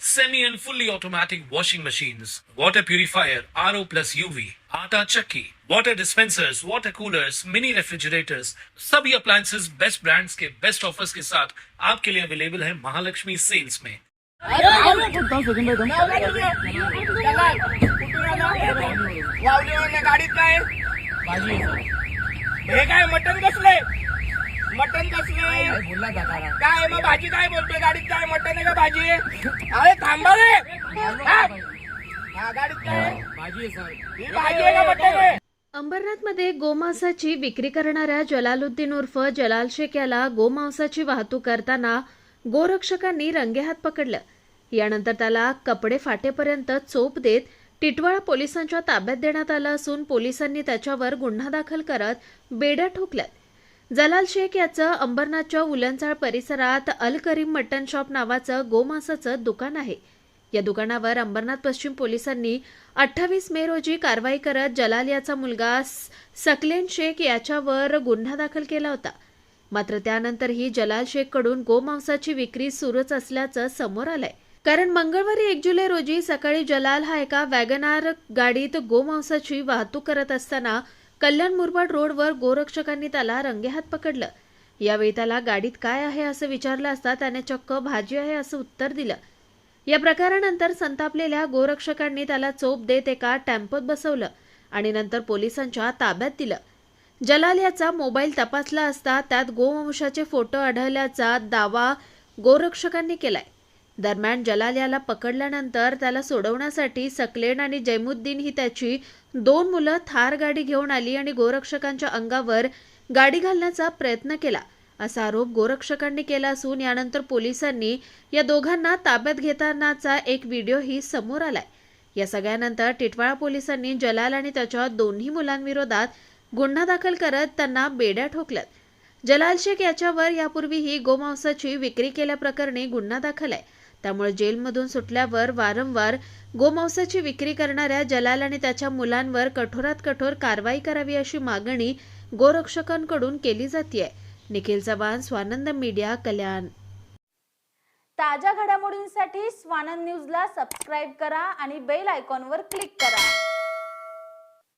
semi and fully automatic washing machines, water purifier, RO plus UV, आटा चक्की, water dispensers, water coolers, mini refrigerators, सभी appliances best brands के best offers के साथ आपके लिए अवेलेबल है महालक्ष्मी सेल्स में गाडीत काय हे काय मटन कसले मटन कसले काय भाजी काय बोलतोय? गाडीत काय मटन आहे का भाजी? अरे थांबा रे थांब. हा गाडीत काय? ही भाजी आहे का मटन आहे? अंबरनाथमध्ये गोमांसाची विक्री करणाऱ्या जलालुद्दीन उर्फ जलाल शेख याला गोमांसाची वाहतूक करताना गोरक्षकांनी रंगेहात पकडलं. यानंतर त्याला कपडे फाटेपर्यंत चोप देत टिटवाळा पोलिसांच्या ताब्यात देण्यात आलं असून पोलिसांनी त्याच्यावर गुन्हा दाखल करत बेड्या ठोकल्यात. जलाल शेख याचं अंबरनाथच्या उलनचाळ परिसरात अल करीम मटन शॉप नावाचं गोमांसाचं दुकान आहे. या दुकानावर अंबरनाथ पश्चिम पोलिसांनी अठ्ठावीस मे रोजी कारवाई करत जलाल याचा मुलगा सकलेन शेख याच्यावर गुन्हा दाखल केला होता. मात्र त्यानंतरही जलाल शेखकडून गोमांसाची विक्री सुरूच असल्याचं समोर आलंय. कारण मंगळवारी एक जुलै रोजी सकाळी जलाल हा एका वॅगनार गाडीत गोमांसाची वाहतूक करत असताना कल्याण मुरबाड रोडवर गोरक्षकांनी त्याला रंगेहात पकडलं. यावेळी त्याला गाडीत काय आहे असं विचारलं असता त्याने चक्क भाजी आहे असं उत्तर दिलं. या प्रकारानंतर संतापलेल्या गोरक्षकांनी त्याला चोप देत एका टॅम्पोत बसवलं आणि नंतर पोलिसांच्या ताब्यात दिलं. जलाल याचा मोबाईल तपासला असता त्यात गोवंशाचे फोटो आढळल्याचा दावा गोरक्षकांनी केलाय. दरम्यान जलाल याला पकडल्यानंतर त्याला सोडवण्यासाठी सकलेन आणि जैमुद्दीन ही त्याची दोन मुलं थार गाडी घेऊन आली आणि गोरक्षकांच्या अंगावर गाडी घालण्याचा प्रयत्न केला. असा आरोप गोरक्षकांनी केला असून यानंतर पोलिसांनी या दोघांना ताब्यात घेतानाचा एक व्हिडिओही समोर आलाय. या सगळ्यानंतर टिटवाळा पोलिसांनी जलाल आणि त्याच्या दोन्ही मुलांविरोधात गुन्हा दाखल करत त्यांना बेड्या ठोकल्यात. जलाल शेख याच्यावर यापूर्वीही गोमांसाची विक्री केल्याप्रकरणी गुन्हा दाखल आहे. त्यामुळे जेलमधून सुटल्यावर वारंवार गोमांसाची विक्री करणाऱ्या जलाल आणि त्याच्या मुलांवर कठोरात कठोर कारवाई करावी अशी मागणी गोरक्षकांकडून केली जाते निखिल चव्हाण स्वानंद मीडिया कल्याण. ताज्या घडामोडींसाठी स्वानंद न्यूजला सबस्क्राईब करा आणि बेल आयकॉनवर क्लिक करा.